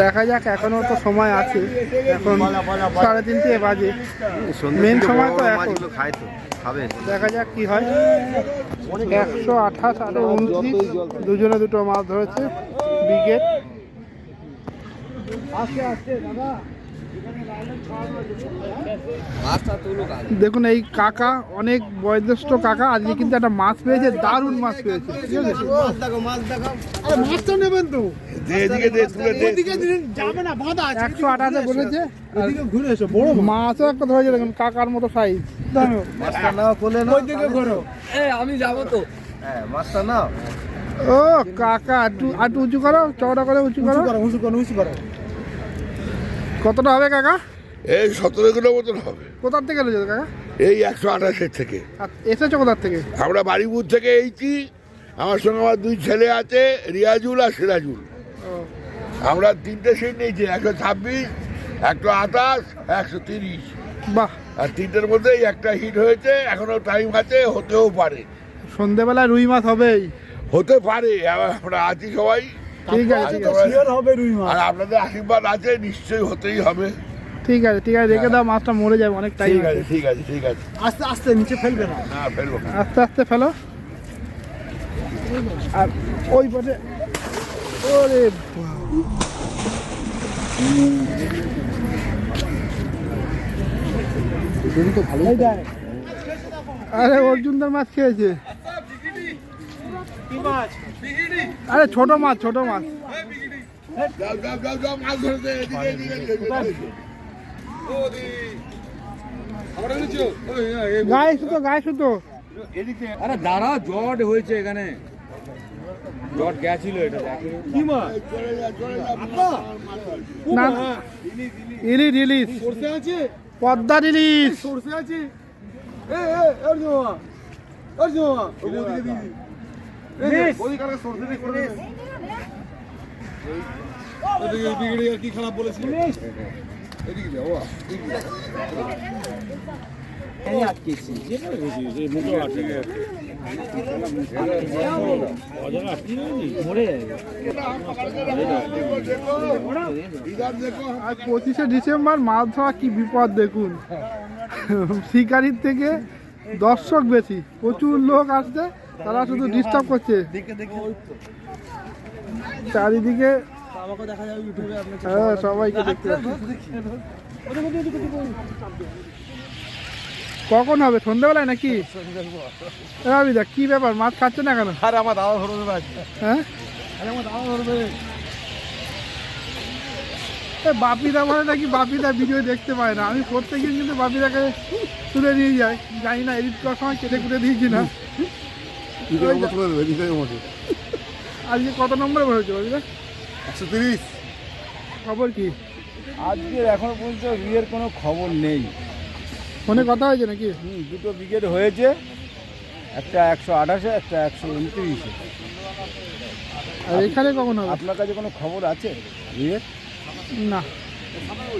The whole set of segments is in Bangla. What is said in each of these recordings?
দেখা যাক এখনও তো সময় আছে এখন সাড়ে তিনটে বাজে মেন সময় তো এখন দেখা যাক কি হয় একশো আঠাশ আর উনত্রিশ দুজনে দুটো মাছ ধরেছে। ব্রিগেড দেখুন এই কাকা অনেক বয়োজ্যেষ্ঠ কাকা আজকে কিন্তু একটা মাছ পেয়েছে দারুণ মাছ পেয়েছে ঠিক আছে? মাছটা নেবেন তো। একশো আঠাশে বলেছে। ঘুরে এসো বড় মাছও একটা ধরেছে দেখুন কাকার মতো সাইজ মাছটা নাও কোলে আমি যাব তো। হ্যাঁ মাছটা নাও। ও কাকা একটু একটু উঁচু করো চওড়া করে উঁচু করো উঁচু করো উঁচু করো। কতটা হবে কাকা? এই সতেরো কিলো মতন হবে। কোথার থেকে এলো কাকা? এই একশো আঠাশের থেকে। এসেছ কোথার থেকে? আমরা বাড়িপুর থেকে এইছি আমার সঙ্গে আমার দুই ছেলে আছে রিয়াজুল আর সিরাজুল। আমরা তিনটে সিট নিয়েছি একশো ছাব্বিশ একশো আঠাশ একশো তিরিশ। বাহ। আর তিনটের মধ্যে একটা হিট হয়েছে এখনও টাইম আছে হতেও পারে। সন্ধেবেলা রুই মাছ হবেই। হতে পারে আমরা আছি সবাই। ঠিক আছে ঠিক আছে। হবে রুই মাছ। আর আপনাদের আশীর্বাদ আছে নিশ্চয়ই হতেই হবে। ঠিক আছে ঠিক আছে রেখে দাও মাছটা মরে যাবে অনেক টাইম ঠিক আছে ঠিক আছে ঠিক আছে। আস্তে আস্তে নিচে ফেলবে না। না ফেলব। আস্তে আস্তে ফেলো। আর ওই পাশে ওরে দেখ। আরে অর্জুনদার মাছ খেয়েছে। আরে ছোট মাছ ছোট মাছ। গায়ে গায়ে আরে দাঁড়া জট হয়েছে এখানে। জট গেছিল এটা কি মাছ? না ইলিশ ইলিশ সরষে আছে পদ্মা ইলিশ সরষে আছে? এ এ কি খারাপ বলেছিল পঁচিশে ডিসেম্বর মাছ ধরা কি বিপদ দেখুন। শিকারির থেকে দর্শক বেশি প্রচুর লোক আসছে। তারা শুধু ডিস্টার্ব করছে। চারিদিকে হ্যাঁ সবাইকে দেখতে কখন হবে? সন্ধ্যাবেলায় নাকি? রাবি দা কি ব্যাপার? মাছ খাচ্ছে না কেন? আরে আমার দাদা ধরবে হ্যাঁ? আরে আমার দাদা ধরবে। এ বাপিদা বলে নাকি বাপিদা ভিডিও দেখতে পায় না। আমি প্রত্যেকদিন কিন্তু বাপিদাকে তুলে নিয়ে যাই। জানি না এডিট করার সময় কেটে কুটে দিয়েছি না আজকে কত নম্বরে বলেছে বাপিদা একশো তিরিশ। খবর কি? আজকের এখনও পর্যন্ত বিয়ের কোনো খবর নেই। ফোনে কথা হয়েছে নাকি? হুম, দুটো ব্রিগেড হয়েছে। একটা একশো আঠাশে একটা একশো উনত্রিশে। আর এখানে কখন হবে? আপনার কাছে কোনো খবর আছে বিয়ের? না।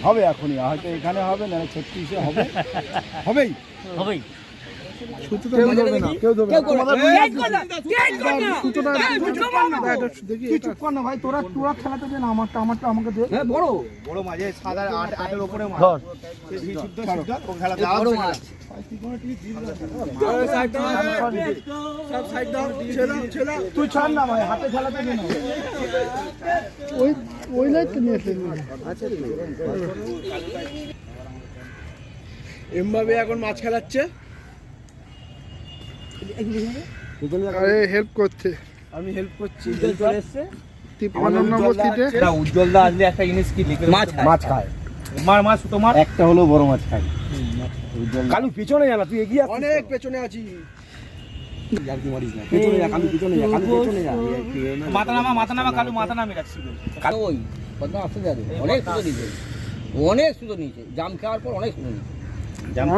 হবে এখনই হয়তো এখানে হবে না ছত্রিশে হবে। হবেই। হবেই। সুতোটা ধরবে না কেউ ধরবে না। দেখি এটা কর না ভাই? তোরা তোরা খেলাতে দে না আমারটা আমারটা আমাকে দে। হ্যাঁ বড়। বড় মাঝে সাদা আট আটের উপরে মাছ খেলা বড় মাছ তুই ছাড় না ভাই হাতে খেলাতে দে না ওই ওই লাইট নিয়ে এসে এমভাবে এখন মাছ খেলাচ্ছে। আরে হেল্প করছে। আমি হেল্প করছি। তিপ্পান্ন নম্বর সিটে উজ্জ্বল দা আসলে একটা জিনিস কি লিখে মাছ মাছ খায়। মার মাছ তোমার একটা হলো বড় মাছ খায়। কালু পিছনে জানা তুই এগিয়ে অনেক পেছনে আছি। অনেক সুতো নিয়েছে অনেক সুতো নিয়েছে। জাম খাওয়ার পর অনেক সুতো নিয়েছে।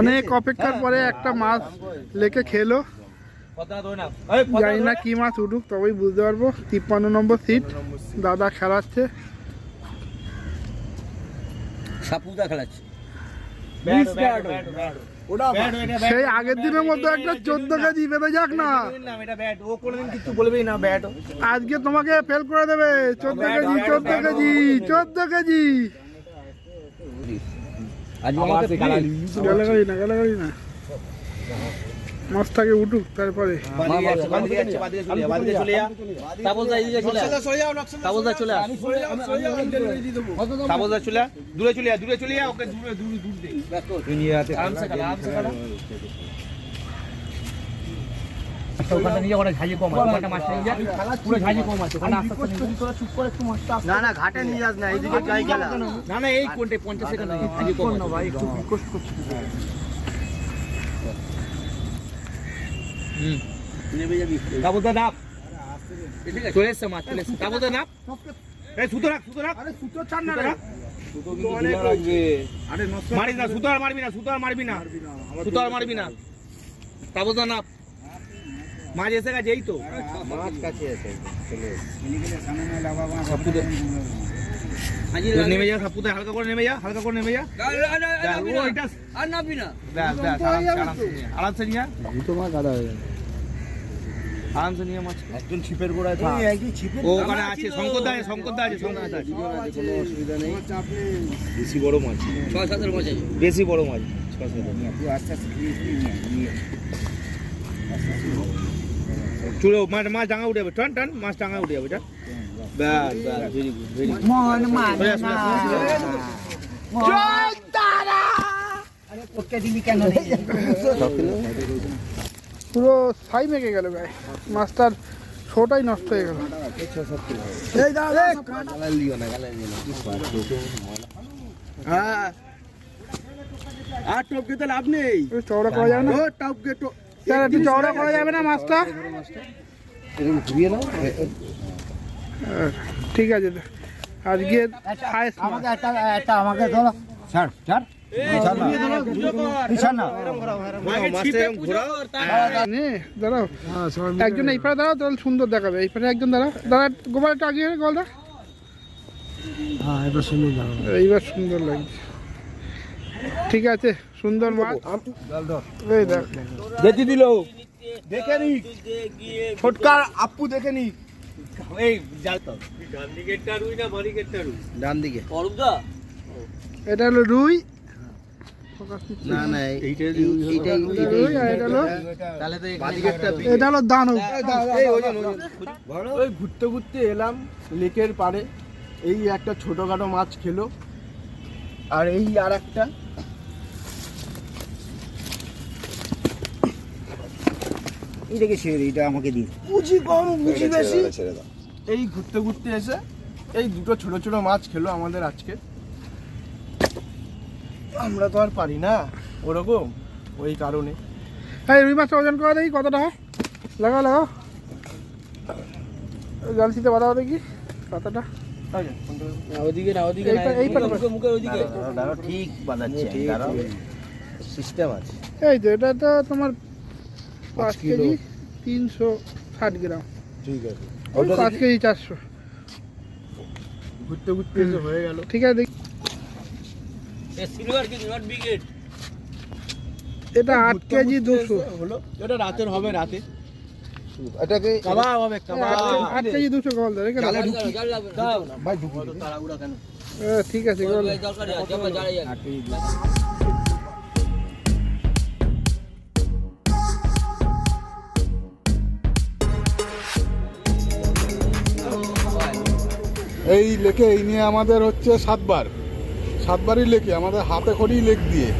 অনেক অপেক্ষার পরে একটা মাছ লেকে খেলো। জানি না কি মাছ উঠুক তবেই বুঝতে পারব। তিপ্পান্ন নম্বর সিট দাদা খেলাচ্ছে। সাপুদা খেলাচ্ছে। সেই আগের দিনের মতো একটা চোদ্দ কেজি বেঁধে যাক না। আজকে তোমাকে ফেল করে দেবে। চোদ্দ কেজি চোদ্দ কেজি চোদ্দ কেজি আজ আমাকে গালাগালি না গালাগালি না। মাছটাকে উঠুক তারপরে। দূরে চলে দূরে চলে ওকে দূরে দূরে দূর দে। না না ঘাটে নিয়ে যাস না এইদিকে না না এই কোনটা পঞ্চাশ সেকেন্ড একটু নেমে যাবি। তাবলদা নাপ। চলে এসছে মাছ চলে এসছে। তাবলদা নাপ। এই সুতো রাখ সুতো রাখ। আরে সুতো চান না রাখ। মারিস না সুতো আর মারবি না সুতো আর মারবি না। সুতো আর মারবি না। তাবলদা নাপ। মাছ এসে গেছে এই তো। মাছ কাছে আছে নেমে যা সাপুতে হালকা করে নেমে যা হালকা করে নেমে যা। আর নাবি না। নিয়ে গাদা হয়ে যাবে। আরামসে নিয়ে মাছ একজন ছিপের গোড়ায় থাক। একই ছিপের ও ওখানে আছে শঙ্কর দা আছে শঙ্কর দা আছে। শঙ্কর দা আছে কোনো অসুবিধা নেই। বেশি বড় মাছ ছয় সাতের মাছ আছে। বেশি বড় মাছ চুলো মাছ মাছ ডাঙা উঠে যাবে। টান টান মাছ ডাঙা উঠে যাবে টান ব্যাস ব্যাস ভেরি গুড ভেরি গুড পুরো ছাই মেখে গেল গায়ে। মাছটার শোটাই নষ্ট হয়ে গেল। এই দাদা আর টপকে তো লাভ নেই। একটু চওড়া করা যাবে না? ও টপকে স্যার একটু চওড়া করা যাবে না মাছটা? হ্যাঁ, ঠিক আছে আজকে হায়েস্ট মাছ। ছাড় ছাড়। নে দাঁড়াও একজন এই পারে দাঁড়াও তাহলে সুন্দর দেখাবে। এই পারে একজন দাঁড়াও। দাঁড়া গোবার একটু আগিয়ে গলদা। হ্যাঁ এটা সুন্দর এইবার সুন্দর লাগছে। ঠিক আছে সুন্দর মাছ এই দেখ। দেখে দিল। দেখে নি। ছোটকার আপু দেখে নি। এই জাল তো। ডান দিকে এটা হলো রুই? না না এইটা এটা রুই। আর এটা হলো? তাহলে তো এটা হলো দানব। ওই ঘুরতে ঘুরতে এলাম লেকের পাড়ে। এই একটা ছোটখাটো মাছ খেলো। আর এই আর একটা। এইটাকে ছেড়ে এইটা আমাকে দিন বুঝি কম বুঝি বেশি। এই ঘুরতে ঘুরতে এসে এই দুটো ছোট ছোট মাছ খেলো আমাদের আজকে। আমরা তো আর পারি না ওরকম ওই কারণে। এই রুই মাছটা ওজন করে দেখি কতটা হয়? লাগাও লাগাও। জালসিতে বাঁধাও দেখি কতটা। ওদিকে না ওদিকে এই মুখে দাঁড়াও ঠিক বানাচ্ছে দাঁড়াও। সিস্টেম আছে। এই তো এটা তো তোমার পাঁচ কেজি তিনশো ষাট গ্রাম। ঠিক আছে। পাঁচ কেজি চারশো। ঘুরতে ঘুরতে হয়ে গেল। ঠিক আছে দেখি। সিলভার কিং নট বিগেট এটা আট কেজি দুশো। হলো। এটা রাতের হবে রাতে। এটাকে কাবাব হবে কাবাব। আট কেজি দুশো কল ভাই তাড়াহুড়া কেন? ঠিক আছে যাই এই লেকে এই নিয়ে আমাদের হচ্ছে সাতবার। সাতবারই লেকে আমাদের হাতে খড়ি লেক দিয়ে।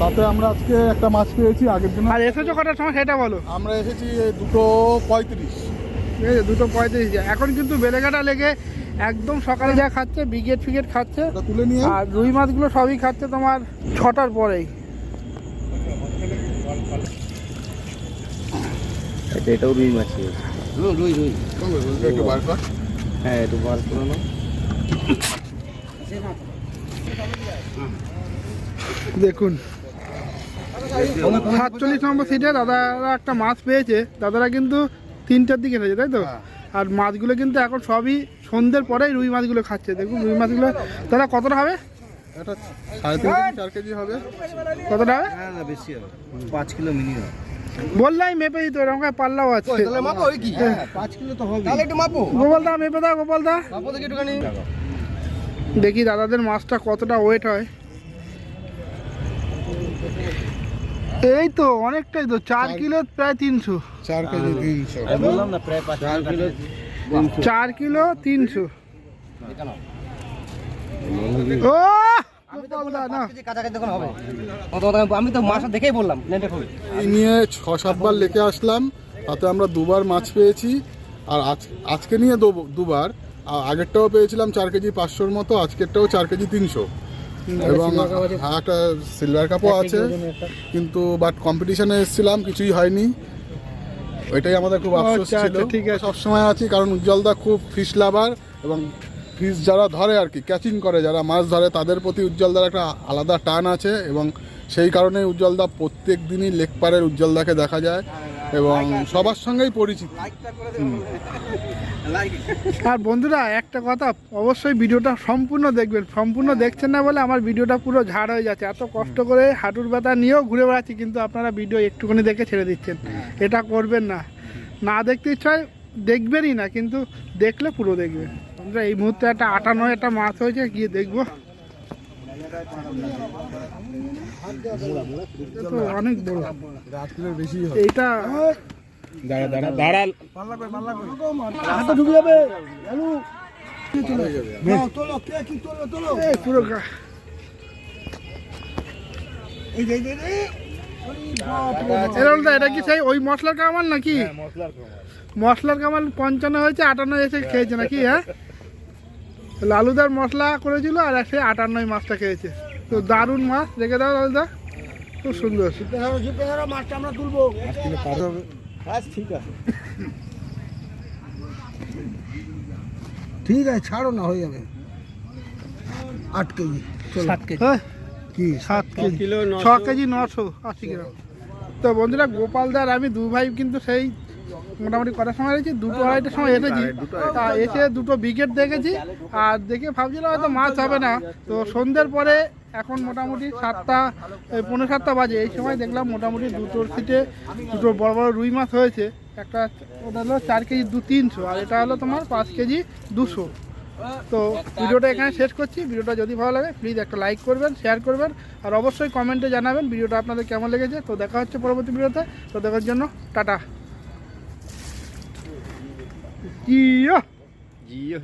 তাতে আমরা আজকে একটা মাছ পেয়েছি আগের দিন আর এসেছ কটার সময় সেটা বলো। আমরা এসেছি দুটো পঁয়ত্রিশ। ঠিক আছে দুটো পঁয়ত্রিশ যায় এখন কিন্তু বেলেঘাটা লেগে একদম সকালে যা খাচ্ছে ব্রিগেড ফিগেট খাচ্ছে। তুলে নিয়ে আর রুই মাছগুলো সবই খাচ্ছে তোমার ছটার পরেই। এটা এটাও রুই মাছ রুই রুই। একটু বার কর। হ্যাঁ একটু বার করে নাও। দেখুন। সাতচল্লিশ নম্বর সিটে দাদারা একটা মাছ পেয়েছে। দাদারা কিন্তু তিনটার দিকে এসেছে তাই তো? আর মাছগুলো কিন্তু এখন সবই সন্ধ্যের পরেই রুই মাছগুলো খাচ্ছে। দেখুন রুই মাছগুলো। দাদা কতটা হবে? এটা সাড়ে তিন কেজি চার কেজি হবে। কত টাকা না না বেশি হবে। পাঁচ কিলো মিনিমাম বললাই মেপে দিত এরকম করে পাল্লাও আছে। পাঁচ কিলো তো হবে গোপাল দা মেপে। দাও গোপাল দা দেখি দাদাদের মাছটা কতটা ওয়েট হয়। এই তো অনেকটাই তো চার কিলো প্রায় তিনশো। চার কেজি তিনশো। বললাম না প্রায় পাঁচ কিলো চার কিলো তিনশো। ও গোপাল দা না। কাছাকাছি আমি তো দেখেই বললাম নিয়ে ছ সাতবার লেকে আসলাম তাতে আমরা দুবার মাছ পেয়েছি আর আজ আজকে নিয়ে দুবার। আগেরটাও পেয়েছিলাম চার কেজি পাঁচশোর মতো আজকেরটাও চার কেজি তিনশো। এবং হ্যাঁ একটা সিলভার কাপও আছে কিন্তু বাট কম্পিটিশানে এসেছিলাম কিছুই হয়নি। ওইটাই আমাদের খুব আফসোস আচ্ছা, ছিল। আচ্ছা, ঠিক আছে। সবসময় আছি কারণ উজ্জ্বলদা খুব ফিশ লাভার এবং ফিশ যারা ধরে আর কি ক্যাচিং করে যারা মাছ ধরে তাদের প্রতি উজ্জ্বলদার একটা আলাদা টান আছে এবং সেই কারণে উজ্জ্বলদা প্রত্যেক দিনই লেক পাড়ের উজ্জ্বলদাকে দেখা যায়। এবং সবার সঙ্গেই পরিচিত। আর বন্ধুরা, একটা কথা, অবশ্যই ভিডিওটা সম্পূর্ণ দেখবেন। সম্পূর্ণ দেখছেন না বলে আমার ভিডিওটা পুরো ঝাড় হয়ে যাচ্ছে। এত কষ্ট করে হাঁটুর ব্যথা নিয়েও ঘুরে বেড়াচ্ছি, কিন্তু আপনারা ভিডিও একটুখানি দেখে ছেড়ে দিচ্ছেন। এটা করবেন না। না দেখতে ইচ্ছা দেখবেনই না, কিন্তু দেখলে পুরো দেখবেন। বন্ধুরা, এই মুহূর্তে একটা আটান্ন একটা মাছ হয়েছে, গিয়ে দেখব। অনেক বড়। বেশি এইটা দাঁড়া দাঁড়া দাঁড়া। এই পুরো গা- এরকম দা, এটা কি সেই ওই মশলার কামাল নাকি? মশলার কামাল পঞ্চান্ন হয়েছে আটান্ন এসে খেয়েছে নাকি হ্যাঁ? লালুদার মশলা করেছিল আর সে আটান্নই মাছটা খেয়েছে। তো দারুণ মাছ রেখে দাও লালুদা খুব সুন্দর। ঠিক আছে ছাড়ো না হয়ে যাবে। আট কেজি সাত কেজি। কি? সাত কেজি। ছ কেজি নশো আশি গ্রাম। তো বন্ধুরা গোপালদার আমি দু ভাই কিন্তু সেই মোটামুটি কটার সময় রয়েছে? দুটো আড়াইটার সময় এসেছি। তা এসে দুটো বিকেট দেখেছি। আর দেখে ভাবছিলাম হয়তো মাছ হবে না। তো সন্ধ্যের পরে এখন মোটামুটি সাতটা পনেরো সাতটা বাজে। এই সময় দেখলাম মোটামুটি দুটোর সিটে দুটো বড় বড় রুই মাছ হয়েছে। একটা ওটা হলো চার কেজি দু তিনশো আর এটা হলো তোমার পাঁচ কেজি দুশো। তো ভিডিওটা এখানে শেষ করছি। ভিডিওটা যদি ভালো লাগে প্লিজ একটা লাইক করবেন শেয়ার করবেন আর অবশ্যই কমেন্টে জানাবেন ভিডিওটা আপনাদের কেমন লেগেছে। তো দেখা হচ্ছে পরবর্তী ভিডিওতে। তো দেখার জন্য টাটা। Dia! Dia!